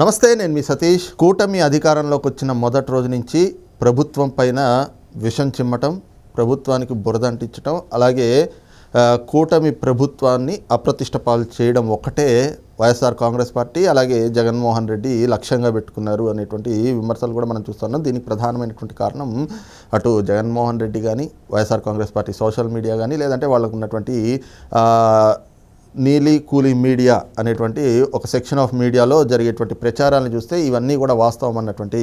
నమస్తే నేను మీ సతీష్. కూటమి అధికారంలోకి వచ్చిన మొదటి రోజు నుంచి ప్రభుత్వం పైన విషం చిమ్మటం ప్రభుత్వానికి బురద అంటించటం అలాగే కూటమి ప్రభుత్వాన్ని అప్రతిష్ట పాలు చేయడం ఒక్కటే వైఎస్ఆర్ కాంగ్రెస్ పార్టీ అలాగే జగన్మోహన్ రెడ్డి లక్ష్యంగా పెట్టుకున్నారు అనేటువంటి విమర్శలు కూడా మనం చూస్తున్నాం. దీనికి ప్రధానమైనటువంటి కారణం అటు జగన్మోహన్ రెడ్డి కానీ YSR Congress party social media కానీ లేదంటే వాళ్ళకు ఉన్నటువంటి నీలి కూలీ మీడియా అనేటువంటి ఒక సెక్షన్ ఆఫ్ మీడియాలో జరిగేటువంటి ప్రచారాలను చూస్తే ఇవన్నీ కూడా వాస్తవం అన్నటువంటి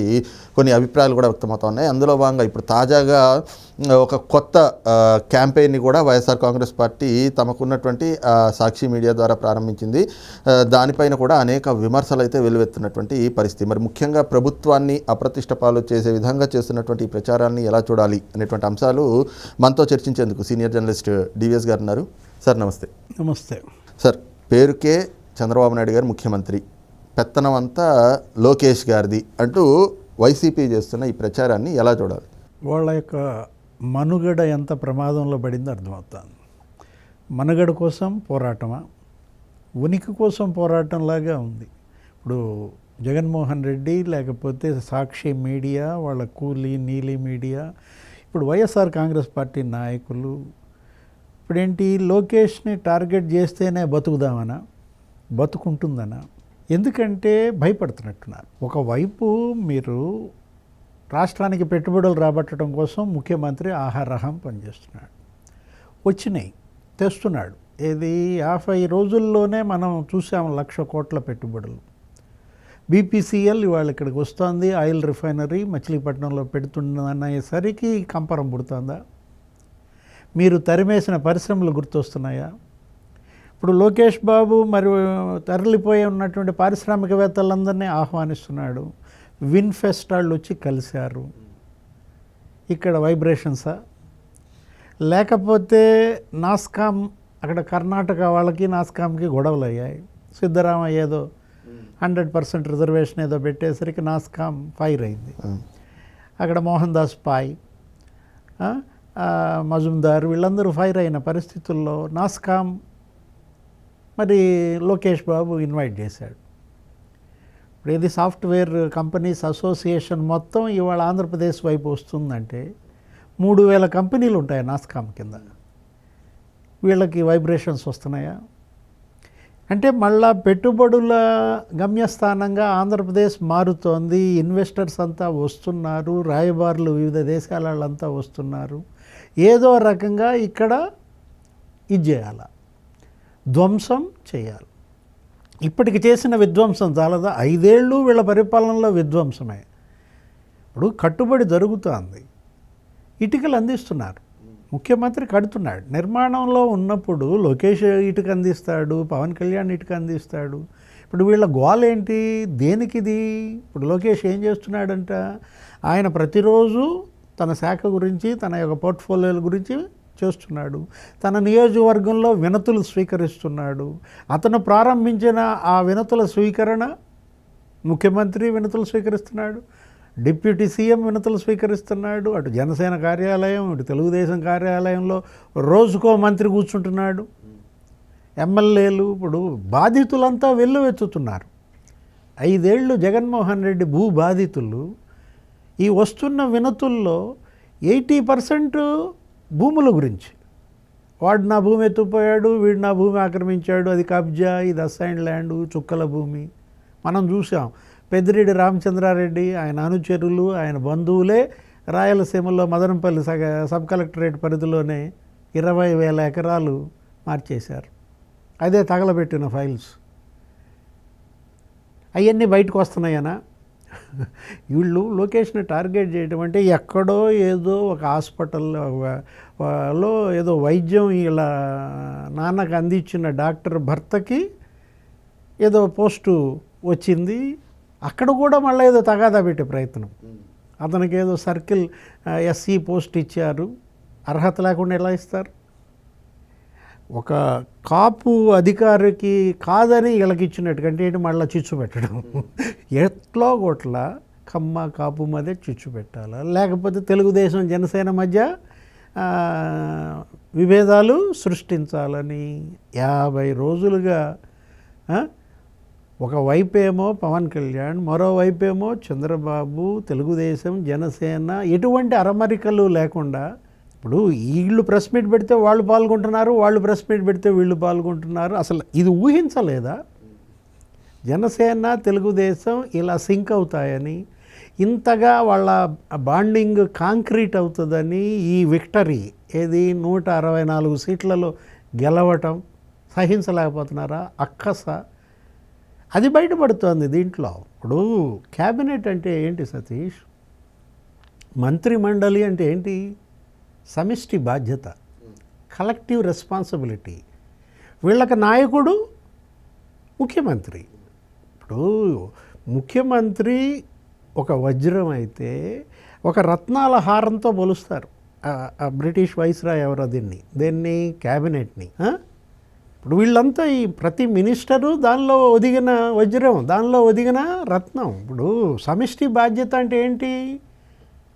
కొన్ని అభిప్రాయాలు కూడా వ్యక్తమవుతా ఉన్నాయి. అందులో భాగంగా ఇప్పుడు తాజాగా ఒక కొత్త క్యాంపెయిన్ని కూడా వైఎస్ఆర్ కాంగ్రెస్ పార్టీ తమకున్నటువంటి సాక్షి మీడియా ద్వారా ప్రారంభించింది. దానిపైన కూడా అనేక విమర్శలు అయితే వెలువెత్తున్నటువంటి పరిస్థితి. మరి ముఖ్యంగా ప్రభుత్వాన్ని అప్రతిష్ట పాలు చేసే విధంగా చేస్తున్నటువంటి ఈ ప్రచారాన్ని ఎలా చూడాలి అనేటువంటి అంశాలు మనతో చర్చించేందుకు సీనియర్ జర్నలిస్ట్ డివిఎస్ గారు ఉన్నారు. సార్ నమస్తే. నమస్తే. సార్ పేరుకే చంద్రబాబు నాయుడు గారు ముఖ్యమంత్రి. పెత్తనం అంతా లోకేష్ గారిది అంటూ వైసీపీ చేస్తున్న ఈ ప్రచారాన్ని ఎలా చూడాలి? వాళ్ళ యొక్క మనుగడ ఎంత ప్రమాదంలో పడిందో అర్థమవుతుంది. మనుగడ కోసం పోరాటమా? ఉనికి కోసం పోరాటంలాగా ఉంది. ఇప్పుడు జగన్మోహన్ రెడ్డి లేకపోతే సాక్షి మీడియా వాళ్ళ కూలీ నీలి మీడియా ఇప్పుడు వైఎస్ఆర్ కాంగ్రెస్ పార్టీ నాయకులు ఇప్పుడేంటి? లోకేష్ని టార్గెట్ చేస్తేనే బతుకుదామనా? బతుకుంటుందనా? ఎందుకంటే భయపడుతున్నట్టున్నారు. ఒకవైపు మీరు రాష్ట్రానికి పెట్టుబడులు రాబట్టడం కోసం ముఖ్యమంత్రి ఆహారహం పనిచేస్తున్నాడు. వచ్చినాయి తెస్తున్నాడు. ఇది యాభై రోజుల్లోనే మనం చూసాం లక్ష కోట్ల పెట్టుబడులు. బీపీసీఎల్ ఇవాళ ఇక్కడికి వస్తుంది. ఆయిల్ రిఫైనరీ మచిలీపట్నంలో పెడుతున్నదనేసరికి కంపరం పుడుతుందా? మీరు తరిమేసిన పరిశ్రమలు గుర్తొస్తున్నాయా? ఇప్పుడు లోకేష్ బాబు మరి తరలిపోయి ఉన్నటువంటి పారిశ్రామికవేత్తలందరినీ ఆహ్వానిస్తున్నాడు. విన్ఫెస్ట్ వాళ్ళు వచ్చి కలిశారు. ఇక్కడ వైబ్రేషన్సా? లేకపోతే నాస్కామ్ అక్కడ కర్ణాటక వాళ్ళకి నాస్కామ్కి గొడవలు అయ్యాయి సిద్ధరామయ్య ఏదో హండ్రెడ్ పర్సెంట్ రిజర్వేషన్ ఏదో పెట్టేసరికి నాస్కామ్ ఫైర్ అయింది. అక్కడ మోహన్ దాస్ పాయ్. మజుందార్ వీళ్ళందరూ ఫైర్ అయిన పరిస్థితుల్లో నాస్కామ్ మరి లోకేష్ బాబు ఇన్వైట్ చేశాడు. ఇప్పుడు ఇది సాఫ్ట్వేర్ కంపెనీస్ అసోసియేషన్ మొత్తం ఇవాళ ఆంధ్రప్రదేశ్ వైపు వస్తుందంటే మూడు వేల కంపెనీలు ఉంటాయి నాస్కామ్ కింద. వీళ్ళకి వైబ్రేషన్స్ వస్తున్నాయా? అంటే మళ్ళా పెట్టుబడుల గమ్యస్థానంగా ఆంధ్రప్రదేశ్ మారుతోంది. ఇన్వెస్టర్స్ అంతా వస్తున్నారు. రాయబారులు వివిధ దేశాల వాళ్ళంతా వస్తున్నారు. ఏదో రకంగా ఇక్కడ ఇది చేయాల. ధ్వంసం చేయాలి. ఇప్పటికి చేసిన విధ్వంసం చాలదా? ఐదేళ్ళు వీళ్ళ పరిపాలనలో విధ్వంసమే. ఇప్పుడు కట్టుబడి జరుగుతోంది. ఇటుకలు అందిస్తున్నారు. ముఖ్యమంత్రి కడుతున్నాడు. నిర్మాణంలో ఉన్నప్పుడు లోకేష్ ఇటుక అందిస్తాడు పవన్ కళ్యాణ్ ఇటుక అందిస్తాడు. ఇప్పుడు వీళ్ళ గోల్ ఏంటి? దేనికిది ఇప్పుడు లోకేష్ ఏం చేస్తున్నాడంట? ఆయన ప్రతిరోజు తన శాఖ గురించి తన యొక్క పోర్ట్ఫోలియోల గురించి చేస్తున్నాడు. తన నియోజకవర్గంలో వినతులు స్వీకరిస్తున్నాడు. అతను ప్రారంభించిన ఆ వినతుల స్వీకరణ ముఖ్యమంత్రి వినతులు స్వీకరిస్తున్నాడు. డిప్యూటీ సీఎం వినతులు స్వీకరిస్తున్నాడు అటు జనసేన కార్యాలయం ఇటు తెలుగుదేశం కార్యాలయంలో రోజుకో మంత్రి కూర్చుంటున్నాడు. ఎమ్మెల్యేలు ఇప్పుడు బాధితులంతా వెల్లువెత్తుతున్నారు. ఐదేళ్ళు జగన్మోహన్ రెడ్డి భూ బాధితులు. ఈ వస్తున్న వినతుల్లో ఎయిటీ పర్సెంట్ భూముల గురించి. వాడు నా భూమి ఎత్తుపోయాడు వీడు నా భూమి ఆక్రమించాడు అది కబ్జా ఇది అసైన్ ల్యాండ్ చుక్కల భూమి. మనం చూసాం. పెద్దిరెడ్డి రామచంద్రారెడ్డి ఆయన అనుచరులు ఆయన బంధువులే రాయలసీమలో మదనపల్లి సగ సబ్ కలెక్టరేట్ పరిధిలోనే ఇరవై వేల ఎకరాలు మార్చేశారు. అదే తగలబెట్టిన ఫైల్స్. అవన్నీ బయటకు వస్తున్నాయనా? వీళ్ళు లొకేషన్ టార్గెట్ చేయడం అంటే ఎక్కడో ఏదో ఒక హాస్పిటల్లో లో ఏదో వైద్యం ఇలా నాన్నకు అందించిన డాక్టర్ భర్తకి ఏదో పోస్టు వచ్చింది. అక్కడ కూడా మళ్ళీ ఏదో తగాదా పెట్టే ప్రయత్నం. అతనికి ఏదో సర్కిల్ ఎస్సీ పోస్ట్ ఇచ్చారు. అర్హత లేకుండా ఎలా ఇస్తారు? ఒక కాపు అధికారికి కాదని వీళ్ళకి ఇచ్చినట్టు కంటే ఏంటి మళ్ళీ చిచ్చు పెట్టడం? ఎట్లో గొట్ల కమ్మ కాపు మధ్య చిచ్చు పెట్టాలా? లేకపోతే తెలుగుదేశం జనసేన మధ్య విభేదాలు సృష్టించాలని యాభై రోజులుగా ఒకవైపేమో పవన్ కళ్యాణ్ మరోవైపేమో చంద్రబాబు తెలుగుదేశం జనసేన ఎటువంటి అరమరికలు లేకుండా ఇప్పుడు వీళ్ళు ప్రెస్ మీట్ పెడితే వాళ్ళు పాల్గొంటున్నారు వాళ్ళు ప్రెస్ మీట్ పెడితే వీళ్ళు పాల్గొంటున్నారు. అసలు ఇది ఊహించలేదా? జనసేన తెలుగుదేశం ఇలా సింక్ అవుతాయని ఇంతగా వాళ్ళ బాండింగ్ కాంక్రీట్ అవుతుందని ఈ విక్టరీ ఏది నూట అరవై నాలుగు సీట్లలో గెలవటం సహించలేకపోతున్నారా? అక్కస అది బయటపడుతోంది దీంట్లో. ఇప్పుడు క్యాబినెట్ అంటే ఏంటి సతీష్? మంత్రి మండలి అంటే ఏంటి? సమిష్టి బాధ్యత కలెక్టివ్ రెస్పాన్సిబిలిటీ. వీళ్ళకి నాయకుడు ముఖ్యమంత్రి. ఇప్పుడు ముఖ్యమంత్రి ఒక వజ్రం అయితే ఒక రత్నాల హారంతో పోలుస్తారు బ్రిటిష్ వైస్రాయ్ ఎవరో దీన్ని దీన్ని? క్యాబినెట్ని ఇప్పుడు వీళ్ళంతా ఈ ప్రతి మినిస్టరు దానిలో ఒదిగిన వజ్రం దానిలో ఒదిగిన రత్నం. ఇప్పుడు సమిష్టి బాధ్యత అంటే ఏంటి?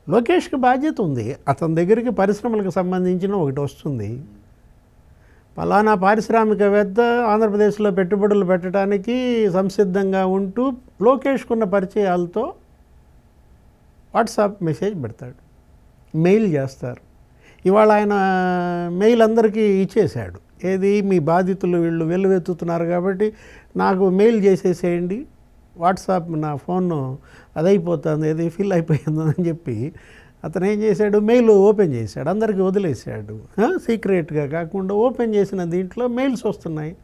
లోకేష్కి బాధ్యత ఉంది. అతని దగ్గరికి పరిశ్రమలకు సంబంధించిన ఒకటి వస్తుంది. ఫలానా పారిశ్రామికవేత్త ఆంధ్రప్రదేశ్లో పెట్టుబడులు పెట్టడానికి సంసిద్ధంగా ఉంటూ లోకేష్కున్న పరిచయాలతో వాట్సాప్ మెసేజ్ పెడతాడు. మెయిల్ చేస్తారు. ఇవాళ ఆయన మెయిల్ అందరికీ ఇచ్చేశాడు. ఏది? మీ బాధితులు వీళ్ళు వెల్లువెత్తుతున్నారు కాబట్టి నాకు మెయిల్ చేసేసేయండి. వాట్సాప్ నా ఫోన్ అదైపోతుంది ఏది ఫిల్ అయిపోయిందని చెప్పి అతను ఏం చేశాడు? మెయిల్ ఓపెన్ చేశాడు అందరికీ వదిలేశాడు. సీక్రెట్గా కాకుండా ఓపెన్ చేసిన దీంట్లో మెయిల్స్ వస్తున్నాయి.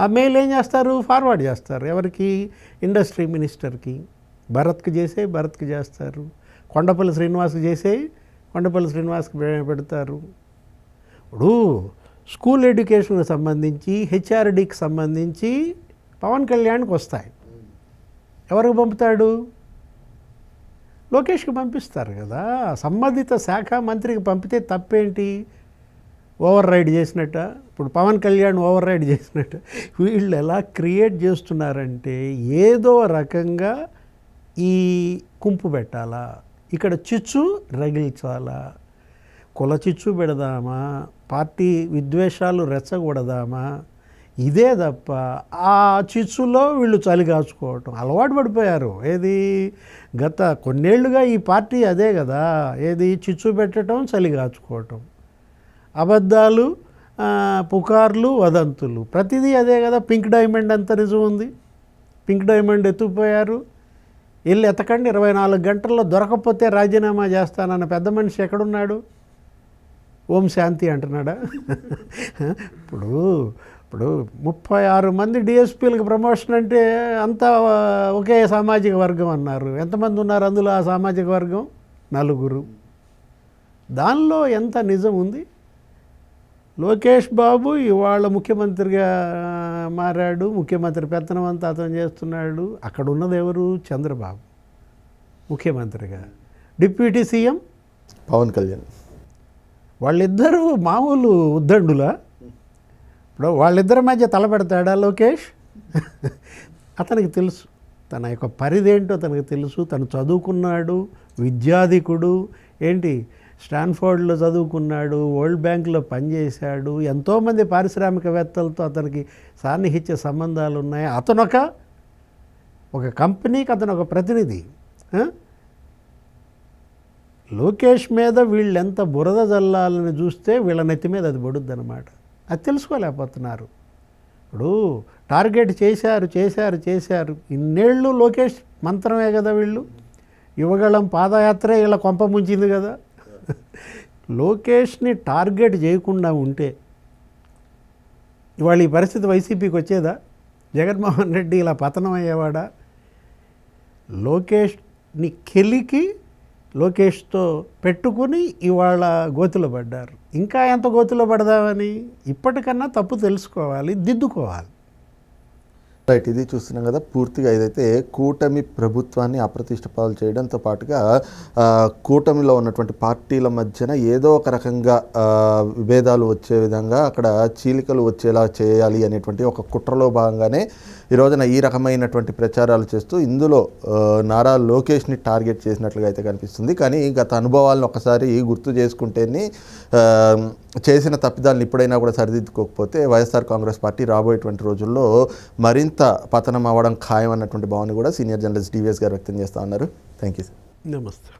ఆ మెయిల్ ఏం చేస్తారు? ఫార్వర్డ్ చేస్తారు. ఎవరికి? ఇండస్ట్రీ మినిస్టర్కి. భరత్కి చేసే భరత్కి చేస్తారు. కొండపల్లి శ్రీనివాస్కి చేసే కొండపల్లి శ్రీనివాస్కి పెడతారు. ఇప్పుడు స్కూల్ ఎడ్యుకేషన్కి సంబంధించి హెచ్ఆర్డీకి సంబంధించి పవన్ కళ్యాణ్కి వస్తాయి. ఎవరికి పంపుతాడు? లోకేష్కి పంపిస్తారు కదా. సంబంధిత శాఖ మంత్రికి పంపితే తప్పేంటి? ఓవర్ రైడ్ చేసినట్ట. ఇప్పుడు పవన్ కళ్యాణ్ ఓవర్ రైడ్ చేసినట్టు. వీళ్ళు ఎలా క్రియేట్ చేస్తున్నారంటే ఏదో రకంగా ఈ కుంపు పెట్టాలా? ఇక్కడ చిచ్చు రగిల్చాలా? కుల చిచ్చు పెడదామా? పార్టీ విద్వేషాలు రెచ్చగొడదామా? ఇదే తప్ప ఆ చిచ్చులో వీళ్ళు చలి కాచుకోవటం అలవాటు పడిపోయారు. ఏది? గత కొన్నేళ్ళుగా ఈ పార్టీ అదే కదా. ఏది? చిచ్చు పెట్టడం చలి కాచుకోవటం అబద్ధాలు పుకార్లు వదంతులు. ప్రతిదీ అదే కదా. పింక్ డైమండ్ ఎంత నిజం ఉంది. పింక్ డైమండ్ ఎత్తుకుపోయారు. వెళ్ళి ఎతకండి. ఇరవై నాలుగు గంటల్లో దొరకకపోతే రాజీనామా చేస్తానన్న పెద్ద మనిషి ఎక్కడున్నాడు? ఓం శాంతి అంటున్నాడా? ఇప్పుడు ఇప్పుడు ముప్పై ఆరు మంది డిఎస్పీలకు ప్రమోషన్ అంటే అంతా ఒకే సామాజిక వర్గం అన్నారు. ఎంతమంది ఉన్నారు అందులో ఆ సామాజిక వర్గం? నలుగురు. దానిలో ఎంత నిజం ఉంది? లోకేష్ బాబు ఇవాళ ముఖ్యమంత్రిగా మారాడు. ముఖ్యమంత్రి పెత్తనం అంతా అతను చేస్తున్నాడు. అక్కడ ఉన్నది ఎవరు? చంద్రబాబు. ముఖ్యమంత్రిగా. Deputy CM? పవన్ కళ్యాణ్. వాళ్ళిద్దరూ మామూలు ఉద్దండులా? ఇప్పుడు వాళ్ళిద్దరి మధ్య తలపెడతాడా లోకేష్? అతనికి తెలుసు. తన యొక్క పరిధేంటో తనకు తెలుసు. తను చదువుకున్నాడు విద్యాధికుడు ఏంటి? స్టాన్ఫోర్డ్లో చదువుకున్నాడు వరల్డ్ బ్యాంక్లో పనిచేశాడు ఎంతోమంది పారిశ్రామికవేత్తలతో అతనికి సాన్నిహిత్య సంబంధాలు ఉన్నాయి అతనొక ఒక కంపెనీకి అతను ఒక ప్రతినిధి లోకేష్ మీద వీళ్ళు ఎంత బురద జల్లాలని చూస్తే వీళ్ళ నెత్తి మీద అది పడుద్ది అనమాట అది తెలుసుకోలేకపోతున్నారు. ఇప్పుడు టార్గెట్ చేశారు చేశారు చేశారు. ఇన్నేళ్ళు లోకేష్ మంత్రమే కదా వీళ్ళు. యువగళం పాదయాత్రే ఇలా కొంప ముంచింది కదా. లోకేష్ని టార్గెట్ చేయకుండా ఉంటే ఇవాళ ఈ పరిస్థితి వైసీపీకి వచ్చేదా? జగన్మోహన్ రెడ్డి ఇలా పతనం అయ్యేవాడా? లోకేష్ని కెలికి లోకేష్తో పెట్టుకుని ఇవాళ గోతులు పడ్డారు. ఇంకా ఎంత గోతులో పడదామని? ఇప్పటికన్నా తప్పు తెలుసుకోవాలి దిద్దుకోవాలి. రైట్ ఇది చూస్తున్నాం కదా పూర్తిగా ఇదైతే కూటమి ప్రభుత్వాన్ని అప్రతిష్టపాలు చేయడంతో పాటుగా కూటమిలో ఉన్నటువంటి పార్టీల మధ్యన ఏదో ఒక రకంగా విభేదాలు వచ్చే విధంగా అక్కడ చీలికలు వచ్చేలా చేయాలి అనేటువంటి ఒక కుట్రలో భాగంగానే ఈ రోజున ఈ రకమైనటువంటి ప్రచారాలు చేస్తూ ఇందులో నారా లోకేష్ని టార్గెట్ చేసినట్లుగా అయితే కనిపిస్తుంది. కానీ గత అనుభవాలను ఒకసారి గుర్తు చేసుకుంటేనే చేసిన తప్పిదాలను ఇప్పుడైనా కూడా సరిదిద్దుకోకపోతే వైఎస్ఆర్ కాంగ్రెస్ పార్టీ రాబోయేటువంటి రోజుల్లో మరింత పతనం అవ్వడం ఖాయం అన్నటువంటి భావన కూడా సీనియర్ జర్నలిస్ట్ డివిఎస్ గారు వ్యక్తం చేస్తూ ఉన్నారు. Thank you sir. నమస్తే.